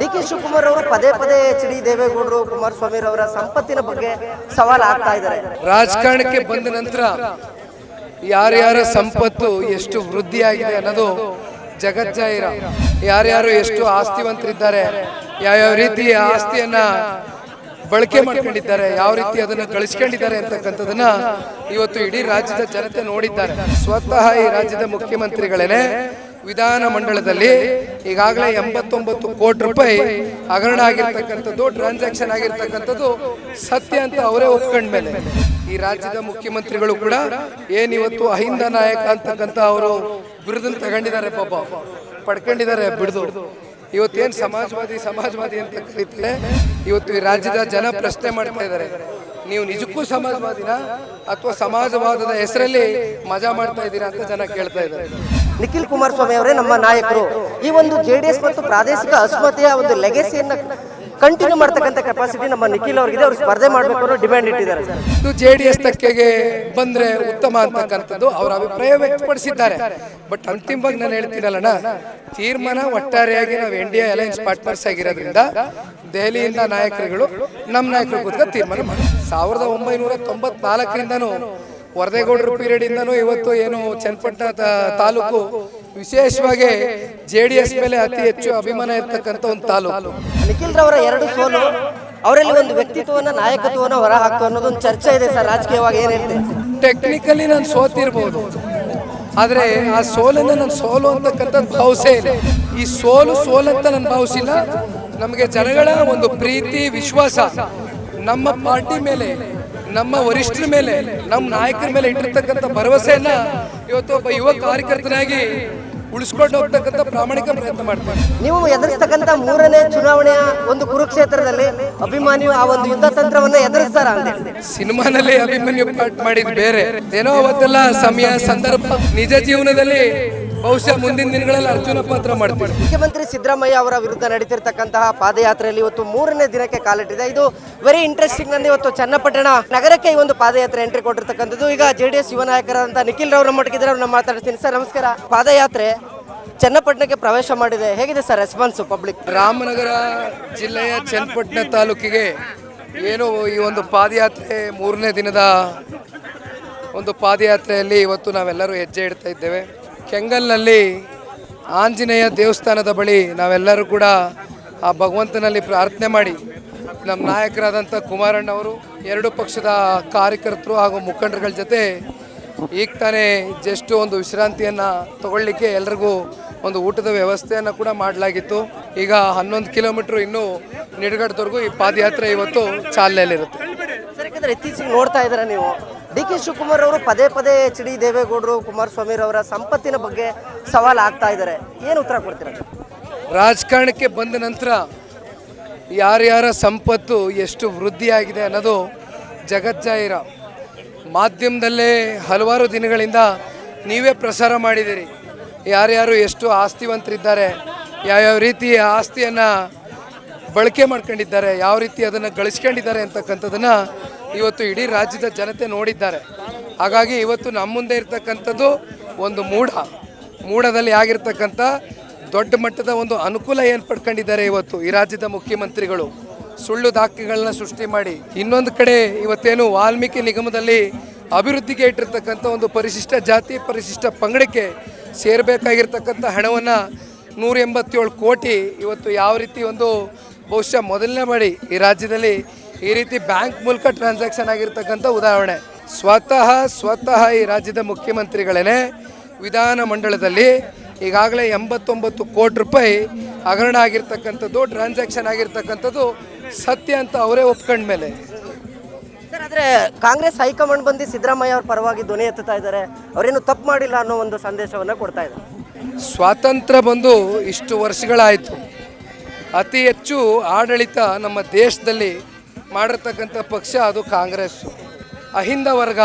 D K Shivakumar ಅವರು ಪದೇ ಪದೇ ಎಚ್ ಡಿ ದೇವೇಗೌಡರು, ಕುಮಾರಸ್ವಾಮಿ ಅವರ ಸಂಪತ್ತಿನ ಬಗ್ಗೆ ಸವಾಲು ಆಗ್ತಾ ಇದ್ದಾರೆ. ರಾಜಕಾರಣಕ್ಕೆ ಬಂದ ನಂತರ ಯಾರ್ಯಾರ ಸಂಪತ್ತು ಎಷ್ಟು ವೃದ್ಧಿಯಾಗಿದೆ ಅನ್ನೋದು ಜಗಜ್ಜಾಹಿರ ಯಾರ್ಯಾರು ಎಷ್ಟು ಆಸ್ತಿವಂತರಿದ್ದಾರೆ, ಯಾವ್ಯಾವ ರೀತಿ ಆಸ್ತಿಯನ್ನ ಬಳಕೆ ಮಾಡ್ಕೊಂಡಿದ್ದಾರೆ, ಯಾವ ರೀತಿ ಅದನ್ನು ಗಳಿಸ್ಕೊಂಡಿದ್ದಾರೆ ಅಂತಕ್ಕಂಥದ್ದನ್ನ ಇವತ್ತು ಇಡೀ ರಾಜ್ಯದ ಜನತೆ ನೋಡಿದ್ದಾರೆ. ಸ್ವತಃ ಈ ರಾಜ್ಯದ ಮುಖ್ಯಮಂತ್ರಿಗಳೇನೆ ವಿಧಾನ ಮಂಡಳದಲ್ಲಿ ಈಗಾಗಲೇ ಎಂಬತ್ತೊಂಬತ್ತು ಕೋಟಿ ರೂಪಾಯಿ ಹಗರಣ ಆಗಿರ್ತಕ್ಕಂಥದ್ದು ಟ್ರಾನ್ಸಾಕ್ಷನ್ ಆಗಿರ್ತಕ್ಕಂಥದ್ದು ಸತ್ಯ ಅಂತ ಅವರೇ ಒಪ್ಕೊಂಡ್ಮೇಲೆ ಈ ರಾಜ್ಯದ ಮುಖ್ಯಮಂತ್ರಿಗಳು ಕೂಡ ಏನಿವತ್ತು ಅಹಿಂದ ನಾಯಕ ಅಂತಕ್ಕಂಥ ಅವರು ಬಿರುದನ್ನು ತಗೊಂಡಿದ್ದಾರೆ ಪಾಪ. ಪಡ್ಕೊಂಡಿದ್ದಾರೆ, ಬಿಡ್ದು. ಇವತ್ತೇನು ಸಮಾಜವಾದಿ ಸಮಾಜವಾದಿ ಅಂತ ಕರೀತಾರೆ ಇವತ್ತು ಈ ರಾಜ್ಯದ ಜನ ಪ್ರಶ್ನೆ ಮಾಡ್ತಾ ಇದ್ದಾರೆ. ನೀವು ನಿಜಕ್ಕೂ ಸಮಾಜವಾದಿನ ಅಥವಾ ಸಮಾಜವಾದದ ಹೆಸರಲ್ಲಿ ಮಜಾ ಮಾಡ್ತಾ ಇದ್ದೀರಾ ಅಂತ ಜನ ಕೇಳ್ತಾ ಇದ್ದಾರೆ. ನಿಖಿಲ್ ಕುಮಾರಸ್ವಾಮಿ ಅವರೇ ನಮ್ಮ ನಾಯಕರು. ಈ ಒಂದು ಜೆ ಡಿ ಎಸ್ ಮತ್ತು ಪ್ರಾದೇಶಿಕ ಅಸ್ಮತೆಯ ಒಂದು ಲೆಗೆಸಿಯನ್ನು ಕಂಟಿನ್ಯೂ ಮಾಡ್ತಕ್ಕಂಥ ಕೆಪಾಸಿಟಿ ನಮ್ಮ ನಿಖಿಲ್ ಅವರಿಗಿದೆ. ಅವರು ಸ್ಪರ್ಧೆ ಮಾಡಬೇಕು ಅನ್ನೋ ಡಿಮ್ಯಾಂಡ್ ಇಟ್ಟಿದ್ದಾರೆ. ಇದು ಜೆ ಡಿ ಎಸ್ ತಕ್ಕೆಗೆ ಬಂದರೆ ಉತ್ತಮ ಅಂತಕ್ಕಂಥದ್ದು ಅವರ ಅಭಿಪ್ರಾಯ ವ್ಯಕ್ತಪಡಿಸಿದ್ದಾರೆ. ಬಟ್ ಅಂತಿಮವಾಗಿ ನಾನು ಹೇಳ್ತೀನಲ್ಲಣ್ಣ, ತೀರ್ಮಾನ ಒಟ್ಟಾರೆಯಾಗಿ ನಾವು ಇಂಡಿಯಾ ಅಲೈನ್ಸ್ ಪಾರ್ಟ್ನರ್ಸ್ ಆಗಿರೋದ್ರಿಂದ ದೆಹಲಿಯಿಂದ ನಾಯಕರುಗಳು ನಮ್ಮ ನಾಯಕರು ಕೂತ್ಕೊಂಡು ತೀರ್ಮಾನ ಮಾಡಿ ಸಾವಿರದ ಒಂಬೈನೂರ ತೊಂಬತ್ನಾಲ್ಕರಿಂದನೂ ವರದೇಗೌಡರ ಪೀರಿಯಡ್ ಇಂದನೂ ಇವತ್ತು ಏನು ಚನ್ನಪಟ್ಟಣ ತಾಲೂಕು ವಿಶೇಷವಾಗಿ ಜೆ ಡಿ ಎಸ್ ಮೇಲೆ ಅತಿ ಹೆಚ್ಚು ಅಭಿಮಾನ ಇರ್ತಕ್ಕಂಥ ಒಂದು ತಾಲೂಕು. ನಿಖಿಲ್ ರವರ ಎರಡು ಸೋಲು ಅವರಲ್ಲಿ ಒಂದು ವ್ಯಕ್ತಿತ್ವವನ್ನ ನಾಯಕತ್ವವನ್ನ ಹೊರ ಹಾಕ್ತು ಅನ್ನೋದೊಂದು ಚರ್ಚೆ ಇದೆ ಸರ್ ರಾಜಕೀಯವಾಗಿ ಏನು ಟೆಕ್ನಿಕಲಿ ನಾನು ಸೋತಿರ್ಬೋದು ಆದರೆ ಆ ಸೋಲನ್ನು ನಾನು ಸೋಲು ಅಂತಕ್ಕಂಥದ್ದು ಭಾವಿಸೇ ಇಲ್ಲ. ಈ ಸೋಲು ಸೋಲಂತ ನಾನು ಭಾವಿಸಿಲ್ಲ. ನಮಗೆ ಜನಗಳ ಒಂದು ಪ್ರೀತಿ ವಿಶ್ವಾಸ ನಮ್ಮ ಪಾರ್ಟಿ ಮೇಲೆ ನಮ್ಮ ವರಿಷ್ಠರ ಮೇಲೆ ನಮ್ಮ ನಾಯಕರ ಮೇಲೆ ಇಟ್ಟಿರ್ತಕ್ಕಂಥ ಭರವಸೆಯನ್ನ ಇವತ್ತು ಒಬ್ಬ ಯುವ ಕಾರ್ಯಕರ್ತನಾಗಿ ಉಳಿಸ್ಕೊಂಡು ಹೋಗ್ತಕ್ಕಂಥ ಪ್ರಾಮಾಣಿಕ ಪ್ರಯತ್ನ ಮಾಡ್ತಾರೆ ನೀವು ಎದುರಿಸ್ತಕ್ಕಂಥ ಮೂರನೇ ಚುನಾವಣೆಯ ಒಂದು ಕುರುಕ್ಷೇತ್ರದಲ್ಲಿ ಅಭಿಮಾನಿಯು ಆ ಒಂದು ಯುದ್ಧ ತಂತ್ರವನ್ನ ಎದುರಿಸ್ತಾರ ಅಂತ ಸಿನಿಮಾನಲ್ಲಿ ಅಭಿಮಾನಿಯು ಪಾಠ ಮಾಡಿದ್ ಬೇರೆ. ಏನೋ ಅವತ್ತೆಲ್ಲ ಸಮಯ ಸಂದರ್ಭ ನಿಜ ಜೀವನದಲ್ಲಿ ಬಹುಶಃ ಮುಂದಿನ ದಿನಗಳಲ್ಲಿ ಅರ್ಜುನ ಪಾತ್ರ ಮಾಡ್ತಾರೆ ಮುಖ್ಯಮಂತ್ರಿ ಸಿದ್ದರಾಮಯ್ಯ ಅವರ ವಿರುದ್ಧ ನಡೀತಿರ್ತಕ್ಕಂತಹ ಪಾದಯಾತ್ರೆಯಲ್ಲಿ ಇವತ್ತು ಮೂರನೇ ದಿನಕ್ಕೆ ಕಾಲಿಟ್ಟಿದೆ. ಇದು ವೆರಿ ಇಂಟ್ರೆಸ್ಟಿಂಗ್ನಲ್ಲಿ ಇವತ್ತು ಚನ್ನಪಟ್ಟಣ ನಗರಕ್ಕೆ ಈ ಒಂದು ಪಾದಯಾತ್ರೆ ಎಂಟ್ರಿ ಕೊಟ್ಟಿರ್ತಕ್ಕಂಥದ್ದು. ಈಗ ಜೆ ಡಿ ಎಸ್ ಯುವ ನಾಯಕರಾದಂತಹ ನಿಖಿಲ್ ರವರು ಮಟ್ಟಿಗಿದ್ರೆ ಅವ್ರನ್ನ ಮಾತಾಡ್ತೀನಿ ಸರ್ ನಮಸ್ಕಾರ. ಪಾದಯಾತ್ರೆ ಚನ್ನಪಟ್ಟಣಕ್ಕೆ ಪ್ರವೇಶ ಮಾಡಿದೆ. ಹೇಗಿದೆ ಸರ್ ರೆಸ್ಪಾನ್ಸ್ ಪಬ್ಲಿಕ್ ರಾಮನಗರ ಜಿಲ್ಲೆಯ ಚನ್ನಪಟ್ಟಣ ತಾಲೂಕಿಗೆ ಏನು ಈ ಒಂದು ಪಾದಯಾತ್ರೆ ಮೂರನೇ ದಿನದ ಒಂದು ಪಾದಯಾತ್ರೆಯಲ್ಲಿ ಇವತ್ತು ನಾವೆಲ್ಲರೂ ಹೆಜ್ಜೆ ಇಡ್ತಾ ಇದ್ದೇವೆ. ಕೆಂಗಲ್ನಲ್ಲಿ ಆಂಜನೇಯ ದೇವಸ್ಥಾನದ ಬಳಿ ನಾವೆಲ್ಲರೂ ಕೂಡ ಆ ಭಗವಂತನಲ್ಲಿ ಪ್ರಾರ್ಥನೆ ಮಾಡಿ ನಮ್ಮ ನಾಯಕರಾದಂಥ ಕುಮಾರಣ್ಣ ಅವರು, ಎರಡು ಪಕ್ಷದ ಕಾರ್ಯಕರ್ತರು ಹಾಗೂ ಮುಖಂಡರುಗಳ ಜೊತೆ ಈಗ ತಾನೇ ಜಸ್ಟ್ ಒಂದು ವಿಶ್ರಾಂತಿಯನ್ನು ತಗೊಳ್ಳಿಕ್ಕೆ ಎಲ್ರಿಗೂ ಒಂದು ಊಟದ ವ್ಯವಸ್ಥೆಯನ್ನು ಕೂಡ ಮಾಡಲಾಗಿತ್ತು. ಈಗ ಹನ್ನೊಂದು ಕಿಲೋಮೀಟ್ರ್ ಇನ್ನೂ ನಿಡಗಡದವರೆಗೂ ಈ ಪಾದಯಾತ್ರೆ ಇವತ್ತು ಚಾಲನೆಯಲ್ಲಿರುತ್ತೆ. ಇತ್ತೀಚೆಗೆ ನೋಡ್ತಾ ಇದ್ದೀರಾ ನೀವು? ಡಿ ಕೆ ಶಿವಕುಮಾರ್ ಅವರು ಪದೇ ಪದೇ ಎಚ್ ಡಿ ದೇವೇಗೌಡರು, ಕುಮಾರಸ್ವಾಮಿ ಅವರ ಸಂಪತ್ತಿನ ಬಗ್ಗೆ ಸವಾಲು ಆಗ್ತಾ ಇದ್ದಾರೆ. ಏನು ಉತ್ತರ ಕೊಡ್ತೀರಾ? ರಾಜಕಾರಣಕ್ಕೆ ಬಂದ ನಂತರ ಯಾರ್ಯಾರ ಸಂಪತ್ತು ಎಷ್ಟು ವೃದ್ಧಿಯಾಗಿದೆ ಅನ್ನೋದು ಜಗಜ್ಜಾಹಿರ ಮಾಧ್ಯಮದಲ್ಲೇ ಹಲವಾರು ದಿನಗಳಿಂದ ನೀವೇ ಪ್ರಸಾರ ಮಾಡಿದ್ದೀರಿ. ಯಾರ್ಯಾರು ಎಷ್ಟು ಆಸ್ತಿವಂತರಿದ್ದಾರೆ, ಯಾವ್ಯಾವ ರೀತಿ ಆಸ್ತಿಯನ್ನು ಬಳಕೆ ಮಾಡ್ಕೊಂಡಿದ್ದಾರೆ, ಯಾವ ರೀತಿ ಅದನ್ನು ಗಳಿಸ್ಕೊಂಡಿದ್ದಾರೆ ಅಂತಕ್ಕಂಥದ್ದನ್ನು ಇವತ್ತು ಇಡೀ ರಾಜ್ಯದ ಜನತೆ ನೋಡಿದ್ದಾರೆ. ಹಾಗಾಗಿ ಇವತ್ತು ನಮ್ಮ ಮುಂದೆ ಇರತಕ್ಕಂಥದ್ದು ಒಂದು ಮೂಢ. ಮೂಢದಲ್ಲಿ ಆಗಿರ್ತಕ್ಕಂಥ ದೊಡ್ಡ ಮಟ್ಟದ ಒಂದು ಅನುಕೂಲ ಏನು ಪಡ್ಕೊಂಡಿದ್ದಾರೆ ಇವತ್ತು ಈ ರಾಜ್ಯದ ಮುಖ್ಯಮಂತ್ರಿಗಳು. ಸುಳ್ಳು ದಾಖಲೆಗಳನ್ನ ಸೃಷ್ಟಿ ಮಾಡಿ. ಇನ್ನೊಂದು ಕಡೆ ಇವತ್ತೇನು ವಾಲ್ಮೀಕಿ ನಿಗಮದಲ್ಲಿ ಅಭಿವೃದ್ಧಿಗೆ ಇಟ್ಟಿರ್ತಕ್ಕಂಥ ಒಂದು ಪರಿಶಿಷ್ಟ ಜಾತಿ, ಪರಿಶಿಷ್ಟ ಪಂಗಡಕ್ಕೆ ಸೇರಬೇಕಾಗಿರ್ತಕ್ಕಂಥ ಹಣವನ್ನು ನೂರ ಎಂಬತ್ತೇಳು ಕೋಟಿ ಇವತ್ತು ಯಾವ ರೀತಿ ಒಂದು ಬಹುಶಃ ಮೊದಲನೇ ಮಾಡಿ ಈ ರಾಜ್ಯದಲ್ಲಿ ಈ ರೀತಿ ಬ್ಯಾಂಕ್ ಮೂಲಕ ಟ್ರಾನ್ಸಾಕ್ಷನ್ ಆಗಿರ್ತಕ್ಕಂಥ ಉದಾಹರಣೆ. ಸ್ವತಃ ಸ್ವತಃ ಈ ರಾಜ್ಯದ ಮುಖ್ಯಮಂತ್ರಿಗಳೇ ವಿಧಾನ ಮಂಡಲದಲ್ಲಿ ಈಗಾಗಲೇ ಎಂಬತ್ತೊಂಬತ್ತು ಕೋಟಿ ರೂಪಾಯಿ ಹಗರಣ ಆಗಿರ್ತಕ್ಕಂಥದ್ದು ಟ್ರಾನ್ಸಾಕ್ಷನ್ ಆಗಿರ್ತಕ್ಕಂಥದ್ದು ಸತ್ಯ ಅಂತ ಅವರೇ ಒಪ್ಕೊಂಡ್ಮೇಲೆ ಸರ್ ಆದರೆ ಕಾಂಗ್ರೆಸ್ ಹೈಕಮಾಂಡ್ ಬಂದು ಸಿದ್ದರಾಮಯ್ಯ ಅವ್ರ ಪರವಾಗಿ ಧ್ವನಿ ಎತ್ತುತ್ತಾ ಇದ್ದಾರೆ. ಅವರೇನು ತಪ್ಪು ಮಾಡಿಲ್ಲ ಅನ್ನೋ ಒಂದು ಸಂದೇಶವನ್ನು ಕೊಡ್ತಾ ಇದ್ದಾರೆ. ಸ್ವಾತಂತ್ರ್ಯ ಬಂದು ಇಷ್ಟು ವರ್ಷಗಳಾಯಿತು. ಅತಿ ಹೆಚ್ಚು ಆಡಳಿತ ನಮ್ಮ ದೇಶದಲ್ಲಿ ಮಾಡಿರ್ತಕ್ಕಂಥ ಪಕ್ಷ ಅದು ಕಾಂಗ್ರೆಸ್ಸು. ಅಹಿಂದ ವರ್ಗ,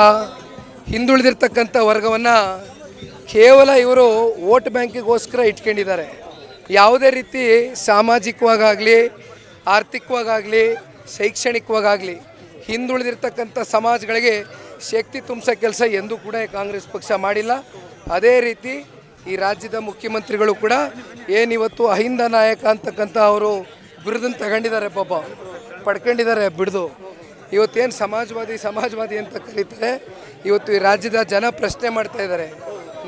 ಹಿಂದುಳಿದಿರ್ತಕ್ಕಂಥ ವರ್ಗವನ್ನು ಕೇವಲ ಇವರು ವೋಟ್ ಬ್ಯಾಂಕಿಗೋಸ್ಕರ ಇಟ್ಕೊಂಡಿದ್ದಾರೆ. ಯಾವುದೇ ರೀತಿ ಸಾಮಾಜಿಕವಾಗಲಿ ಆರ್ಥಿಕವಾಗಲಿ ಶೈಕ್ಷಣಿಕವಾಗಲಿ ಹಿಂದುಳಿದಿರ್ತಕ್ಕಂಥ ಸಮಾಜಗಳಿಗೆ ಶಕ್ತಿ ತುಂಬಿಸೋ ಕೆಲಸ ಎಂದೂ ಕೂಡ ಕಾಂಗ್ರೆಸ್ ಪಕ್ಷ ಮಾಡಿಲ್ಲ. ಅದೇ ರೀತಿ ಈ ರಾಜ್ಯದ ಮುಖ್ಯಮಂತ್ರಿಗಳು ಕೂಡ ಏನಿವತ್ತು ಅಹಿಂದ ನಾಯಕ ಅಂತಕ್ಕಂಥ ಅವರು ಬಿರುದನ್ನು ತಗೊಂಡಿದ್ದಾರೆ ಪಾಪ. ಪಡ್ಕೊಂಡಿದ್ದಾರೆ ಬಿಡ್ದು. ಇವತ್ತೇನು ಸಮಾಜವಾದಿ ಸಮಾಜವಾದಿ ಅಂತ ಕರೀತಾರೆ. ಇವತ್ತು ಈ ರಾಜ್ಯದ ಜನ ಪ್ರಶ್ನೆ ಮಾಡ್ತಾ ಇದ್ದಾರೆ.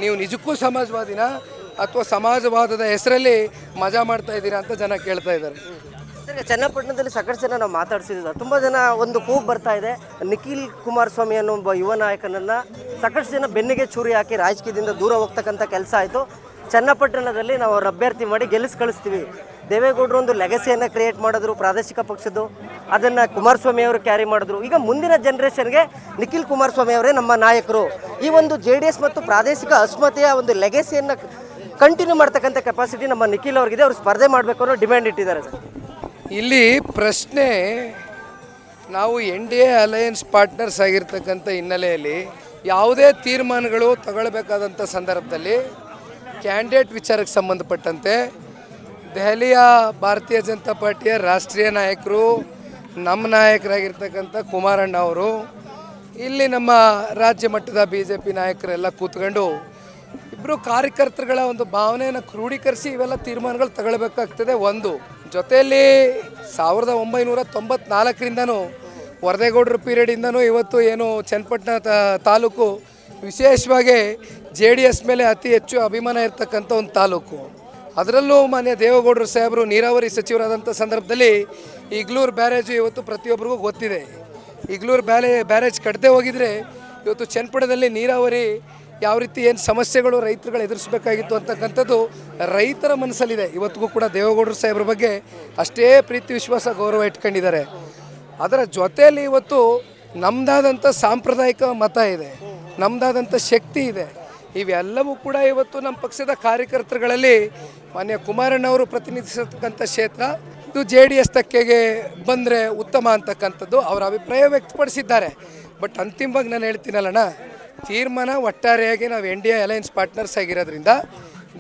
ನೀವು ನಿಜಕ್ಕೂ ಸಮಾಜವಾದಿನ ಅಥವಾ ಸಮಾಜವಾದದ ಹೆಸರಲ್ಲಿ ಮಜಾ ಮಾಡ್ತಾ ಇದ್ದೀರಾ ಅಂತ ಜನ ಕೇಳ್ತಾ ಇದ್ದಾರೆ. ಚನ್ನಪಟ್ಟಣದಲ್ಲಿ ಸಾಕಷ್ಟು ಜನ ನಾವು ಮಾತಾಡ್ಸಿದ್ದೀವಿ ತುಂಬ ಜನ ಒಂದು ಕೂಗು ಬರ್ತಾ ಇದೆ. ನಿಖಿಲ್ ಕುಮಾರಸ್ವಾಮಿ ಅನ್ನೋ ಒಬ್ಬ ಯುವ ನಾಯಕನನ್ನ ಸಾಕಷ್ಟು ಜನ ಬೆನ್ನಿಗೆ ಚೂರಿ ಹಾಕಿ ರಾಜಕೀಯದಿಂದ ದೂರ ಹೋಗ್ತಕ್ಕಂಥ ಕೆಲಸ ಆಯಿತು. ಚನ್ನಪಟ್ಟಣದಲ್ಲಿ ನಾವು ಅವ್ರ ಅಭ್ಯರ್ಥಿ ಮಾಡಿ ಗೆಲ್ಲಿಸಿ ಕಳಿಸ್ತೀವಿ. ದೇವೇಗೌಡರು ಒಂದು ಲೆಗಸಿಯನ್ನು ಕ್ರಿಯೇಟ್ ಮಾಡಿದ್ರು, ಪ್ರಾದೇಶಿಕ ಪಕ್ಷದ್ದು, ಅದನ್ನು ಕುಮಾರಸ್ವಾಮಿ ಅವರು ಕ್ಯಾರಿ ಮಾಡಿದ್ರು. ಈಗ ಮುಂದಿನ ಜನ್ರೇಷನ್ಗೆ ನಿಖಿಲ್ ಕುಮಾರಸ್ವಾಮಿ ಅವರೇ ನಮ್ಮ ನಾಯಕರು. ಈ ಒಂದು ಜೆ ಮತ್ತು ಪ್ರಾದೇಶಿಕ ಅಸ್ಮತೆಯ ಒಂದು ಲೆಗಸಿಯನ್ನು ಕಂಟಿನ್ಯೂ ಮಾಡ್ತಕ್ಕಂಥ ಕೆಪಾಸಿಟಿ ನಮ್ಮ ನಿಖಿಲ್ ಅವ್ರಿಗಿದೆ. ಅವರು ಸ್ಪರ್ಧೆ ಮಾಡಬೇಕು ಅನ್ನೋ ಡಿಮ್ಯಾಂಡ್ ಇಟ್ಟಿದ್ದಾರೆ ಸರ್. ಇಲ್ಲಿ ಪ್ರಶ್ನೆ, ನಾವು N D A alliance partners ಆಗಿರ್ತಕ್ಕಂಥ ಹಿನ್ನೆಲೆಯಲ್ಲಿ ಯಾವುದೇ ತೀರ್ಮಾನಗಳು ತಗೊಳ್ಬೇಕಾದಂಥ ಸಂದರ್ಭದಲ್ಲಿ ಕ್ಯಾಂಡಿಡೇಟ್ ವಿಚಾರಕ್ಕೆ ಸಂಬಂಧಪಟ್ಟಂತೆ ದೆಹಲಿಯ ಭಾರತೀಯ ಜನತಾ ಪಾರ್ಟಿಯ ರಾಷ್ಟ್ರೀಯ ನಾಯಕರು, ನಮ್ಮ ನಾಯಕರಾಗಿರ್ತಕ್ಕಂಥ ಕುಮಾರಣ್ಣ ಅವರು, ಇಲ್ಲಿ ನಮ್ಮ ರಾಜ್ಯ ಮಟ್ಟದ ಬಿ ಜೆ ಪಿ ನಾಯಕರೆಲ್ಲ ಕೂತ್ಕೊಂಡು ಇಬ್ಬರು ಕಾರ್ಯಕರ್ತರುಗಳ ಒಂದು ಭಾವನೆಯನ್ನು ಕ್ರೋಢೀಕರಿಸಿ ಇವೆಲ್ಲ ತೀರ್ಮಾನಗಳು ತಗೊಳ್ಬೇಕಾಗ್ತದೆ. ಒಂದು, ಜೊತೆಯಲ್ಲಿ ಸಾವಿರದ ಒಂಬೈನೂರ ತೊಂಬತ್ನಾಲ್ಕರಿಂದನೂ, ವರದೇಗೌಡರ ಪೀರಿಯಡಿಂದನೂ ಇವತ್ತು ಏನು ಚನ್ನಪಟ್ಟಣ ತಾಲೂಕು ವಿಶೇಷವಾಗಿ ಜೆ ಡಿ ಎಸ್ ಮೇಲೆ ಅತಿ ಹೆಚ್ಚು ಅಭಿಮಾನ ಇರ್ತಕ್ಕಂಥ ಒಂದು ತಾಲೂಕು. ಅದರಲ್ಲೂ ಮಾನ್ಯ ದೇವೇಗೌಡರು ಸಾಹೇಬರು, ನೀರಾವರಿ ಸಚಿವರಾದಂಥ ಸಂದರ್ಭದಲ್ಲಿ ಇಗ್ಲೂರು ಬ್ಯಾರೇಜು ಇವತ್ತು ಪ್ರತಿಯೊಬ್ಬರಿಗೂ ಗೊತ್ತಿದೆ. ಇಗ್ಲೂರು ಬ್ಯಾಲೆ, ಬ್ಯಾರೇಜ್ ಕಟ್ಟದೆ ಹೋಗಿದರೆ ಇವತ್ತು ಚೆನ್ನಪಡದಲ್ಲಿ ನೀರಾವರಿ ಯಾವ ರೀತಿ ಏನು ಸಮಸ್ಯೆಗಳು ರೈತರುಗಳು ಎದುರಿಸಬೇಕಾಗಿತ್ತು ಅಂತಕ್ಕಂಥದ್ದು ರೈತರ ಮನಸ್ಸಲ್ಲಿದೆ. ಇವತ್ತಿಗೂ ಕೂಡ ದೇವೇಗೌಡರು ಸಾಹೇಬ್ರ ಬಗ್ಗೆ ಅಷ್ಟೇ ಪ್ರೀತಿ, ವಿಶ್ವಾಸ, ಗೌರವ ಇಟ್ಕೊಂಡಿದ್ದಾರೆ. ಅದರ ಜೊತೆಯಲ್ಲಿ ಇವತ್ತು ನಮ್ಮದಾದಂಥ ಸಾಂಪ್ರದಾಯಿಕ ಮತ ಇದೆ. ನಮ್ಮದಾದಂಥ ಶಕ್ತಿ ಇದೆ. ಇವೆಲ್ಲವೂ ಕೂಡ ಇವತ್ತು ನಮ್ಮ ಪಕ್ಷದ ಕಾರ್ಯಕರ್ತರುಗಳಲ್ಲಿ ಮಾನ್ಯ ಕುಮಾರಣ್ಣವರು ಪ್ರತಿನಿಧಿಸತಕ್ಕಂಥ ಕ್ಷೇತ್ರ. ಇದು ಜೆ ಡಿ ಎಸ್ ತಕ್ಕೆಗೆ ಬಂದರೆ ಉತ್ತಮ ಅಂತಕ್ಕಂಥದ್ದು ಅವರ ಅಭಿಪ್ರಾಯ ವ್ಯಕ್ತಪಡಿಸಿದ್ದಾರೆ. ಬಟ್ ಅಂತಿಮವಾಗಿ ನಾನು ಹೇಳ್ತೀನಲ್ಲಣ್ಣ, ತೀರ್ಮಾನ ಒಟ್ಟಾರೆಯಾಗಿ ನಾವು N D A alliance partners ಆಗಿರೋದ್ರಿಂದ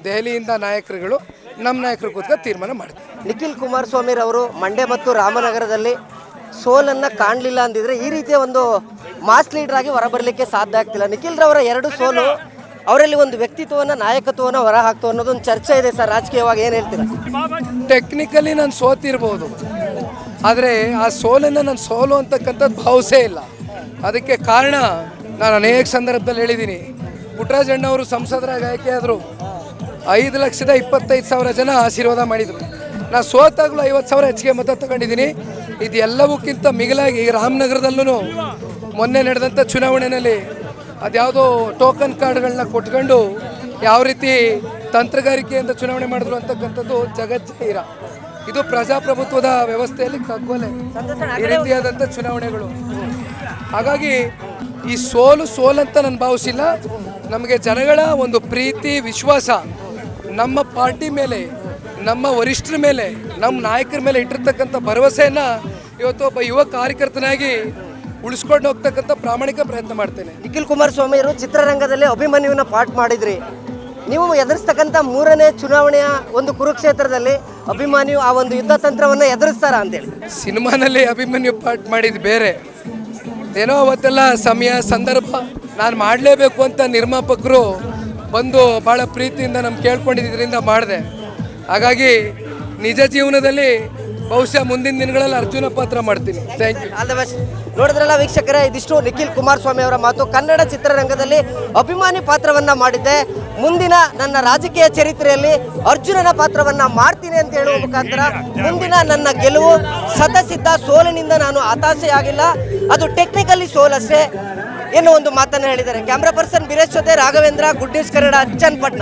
ದೆಹಲಿಯಿಂದ ನಾಯಕರುಗಳು ನಮ್ಮ ನಾಯಕರು ಕೂತ್ಕೊಂಡು ತೀರ್ಮಾನ ಮಾಡ್ತಾರೆ. ನಿಖಿಲ್ ಕುಮಾರಸ್ವಾಮಿ ಅವರು ಮಂಡ್ಯ ಮತ್ತು ರಾಮನಗರದಲ್ಲಿ ಸೋಲನ್ನು ಕಾಣಲಿಲ್ಲ ಅಂದಿದ್ರೆ ಈ ರೀತಿಯ ಒಂದು ಮಾಸ್ ಲೀಡರ್ ಆಗಿ ಹೊರಬರಲಿಕ್ಕೆ ಸಾಧ್ಯ ಆಗ್ತಿಲ್ಲ. ನಿಖಿಲ್ ರವರ ಎರಡು ಸೋಲು ಅವರಲ್ಲಿ ಒಂದು ವ್ಯಕ್ತಿತ್ವವನ್ನು, ನಾಯಕತ್ವವನ್ನು ಹೊರ ಹಾಕ್ತು ಅನ್ನೋದೊಂದು ಚರ್ಚೆ ಇದೆ ಸರ್. ರಾಜಕೀಯವಾಗಿ ಏನು ಹೇಳ್ತೀರಾ? ಟೆಕ್ನಿಕಲಿ ನಾನು ಸೋತಿರ್ಬೋದು. ಆದರೆ ಆ ಸೋಲನ್ನು ನಾನು ಸೋಲು ಅಂತಕ್ಕಂಥದ್ದು ಭಾವಿಸೇ ಇಲ್ಲ. ಅದಕ್ಕೆ ಕಾರಣ ನಾನು ಅನೇಕ ಸಂದರ್ಭದಲ್ಲಿ ಹೇಳಿದ್ದೀನಿ. ಪುಟ್ಟರಾಜಣ್ಣ ಅವರು ಸಂಸದರಾಗಿ ಆಯ್ಕೆ ಆದರು ಐದು ಲಕ್ಷದ ಇಪ್ಪತ್ತೈದು ಸಾವಿರ ಜನ ಆಶೀರ್ವಾದ ಮಾಡಿದರು. ನಾನು ಸೋತಾಗಲೂ ಐವತ್ತು ಸಾವಿರ ಹೆಚ್ಚಿಗೆ ಮತ ತಗೊಂಡಿದ್ದೀನಿ. ಇದೆಲ್ಲವಕ್ಕಿಂತ ಮಿಗಿಲಾಗಿ ರಾಮನಗರದಲ್ಲೂ ಮೊನ್ನೆ ನಡೆದಂಥ ಚುನಾವಣೆಯಲ್ಲಿ ಅದ್ಯಾವುದೋ ಟೋಕನ್ ಕಾರ್ಡ್ಗಳನ್ನ ಕೊಟ್ಕೊಂಡು ಯಾವ ರೀತಿ ತಂತ್ರಗಾರಿಕೆಯಿಂದ ಚುನಾವಣೆ ಮಾಡಿದ್ರು ಅಂತಕ್ಕಂಥದ್ದು ಜಗಜ್ಜಾಹೀರ ಇದು ಪ್ರಜಾಪ್ರಭುತ್ವದ ವ್ಯವಸ್ಥೆಯಲ್ಲಿ ಕಗ್ಗೊಲೆ. ಈ ರೀತಿಯಾದಂಥ ಚುನಾವಣೆಗಳು. ಹಾಗಾಗಿ ಈ ಸೋಲು ಸೋಲಂತ ನಾನು ಭಾವಿಸಿಲ್ಲ. ನಮಗೆ ಜನಗಳ ಒಂದು ಪ್ರೀತಿ, ವಿಶ್ವಾಸ ನಮ್ಮ ಪಾರ್ಟಿ ಮೇಲೆ, ನಮ್ಮ ವರಿಷ್ಠರ ಮೇಲೆ, ನಮ್ಮ ನಾಯಕರ ಮೇಲೆ ಇಟ್ಟಿರ್ತಕ್ಕಂಥ ಭರವಸೆಯನ್ನು ಇವತ್ತು ಒಬ್ಬ ಯುವ ಕಾರ್ಯಕರ್ತನಾಗಿ ಉಳಿಸ್ಕೊಂಡು ಹೋಗ್ತಕ್ಕಂಥ ಪ್ರಾಮಾಣಿಕ ಪ್ರಯತ್ನ ಮಾಡ್ತೇನೆ. ನಿಖಿಲ್ ಕುಮಾರಸ್ವಾಮಿ ಅವರು ಚಿತ್ರರಂಗದಲ್ಲಿ ಅಭಿಮನ್ಯುವಿನ ಪಾಠ ಮಾಡಿದ್ರಿ. ನೀವು ಎದುರಿಸ್ತಕ್ಕಂಥ ಮೂರನೇ ಚುನಾವಣೆಯ ಒಂದು ಕುರುಕ್ಷೇತ್ರದಲ್ಲಿ ಅಭಿಮಾನ್ಯು ಆ ಒಂದು ಯುದ್ಧ ತಂತ್ರವನ್ನು ಎದುರಿಸ್ತಾರ ಅಂತೇಳಿ. ಸಿನಿಮಾನಲ್ಲಿ ಅಭಿಮನ್ಯು ಪಾಠ ಮಾಡಿದ್ದು ಬೇರೆ. ಏನೋ ಅವತ್ತೆಲ್ಲ ಸಮಯ ಸಂದರ್ಭ ನಾನು ಮಾಡಲೇಬೇಕು ಅಂತ ನಿರ್ಮಾಪಕರು ಬಂದು ಭಾಳ ಪ್ರೀತಿಯಿಂದ ನಮ್ಗೆ ಕೇಳ್ಕೊಂಡಿದ್ದರಿಂದ ಮಾಡಿದೆ. ಹಾಗಾಗಿ ನಿಜ ಜೀವನದಲ್ಲಿ ಬಹುಶಃ ಮುಂದಿನ ದಿನಗಳಲ್ಲಿ ಅರ್ಜುನ ಪಾತ್ರ ಮಾಡ್ತೀನಿ. Thank you all the best ನೋಡಿದ್ರಲ್ಲ ವೀಕ್ಷಕರೇ, ಇದಿಷ್ಟು ನಿಖಿಲ್ ಕುಮಾರಸ್ವಾಮಿ ಅವರ ಮಾತು. ಕನ್ನಡ ಚಿತ್ರರಂಗದಲ್ಲಿ ಅಭಿಮಾನಿ ಪಾತ್ರವನ್ನ ಮಾಡಿದ್ದೆ. ಮುಂದಿನ ನನ್ನ ರಾಜಕೀಯ ಚರಿತ್ರೆಯಲ್ಲಿ ಅರ್ಜುನನ ಪಾತ್ರವನ್ನ ಮಾಡ್ತೀನಿ ಅಂತ ಹೇಳುವ ಮುಖಾಂತರ ಮುಂದಿನ ನನ್ನ ಗೆಲುವು ಸತಸಿದ್ಧ ಸೋಲಿನಿಂದ ನಾನು ಹತಾಶೆಯಾಗಿಲ್ಲ. ಅದು ಟೆಕ್ನಿಕಲಿ ಸೋಲಷ್ಟೇ ಏನೋ ಒಂದು ಮಾತನ್ನು ಹೇಳಿದ್ದಾರೆ. ಕ್ಯಾಮ್ರಾ ಪರ್ಸನ್ ಬಿರೇಶ್ ಜೊತೆ ರಾಘವೇಂದ್ರ ಗುಡ್ ನ್ಯೂಸ್ ಕನ್ನಡ ಚನ್ನಪಟ್ಟಣ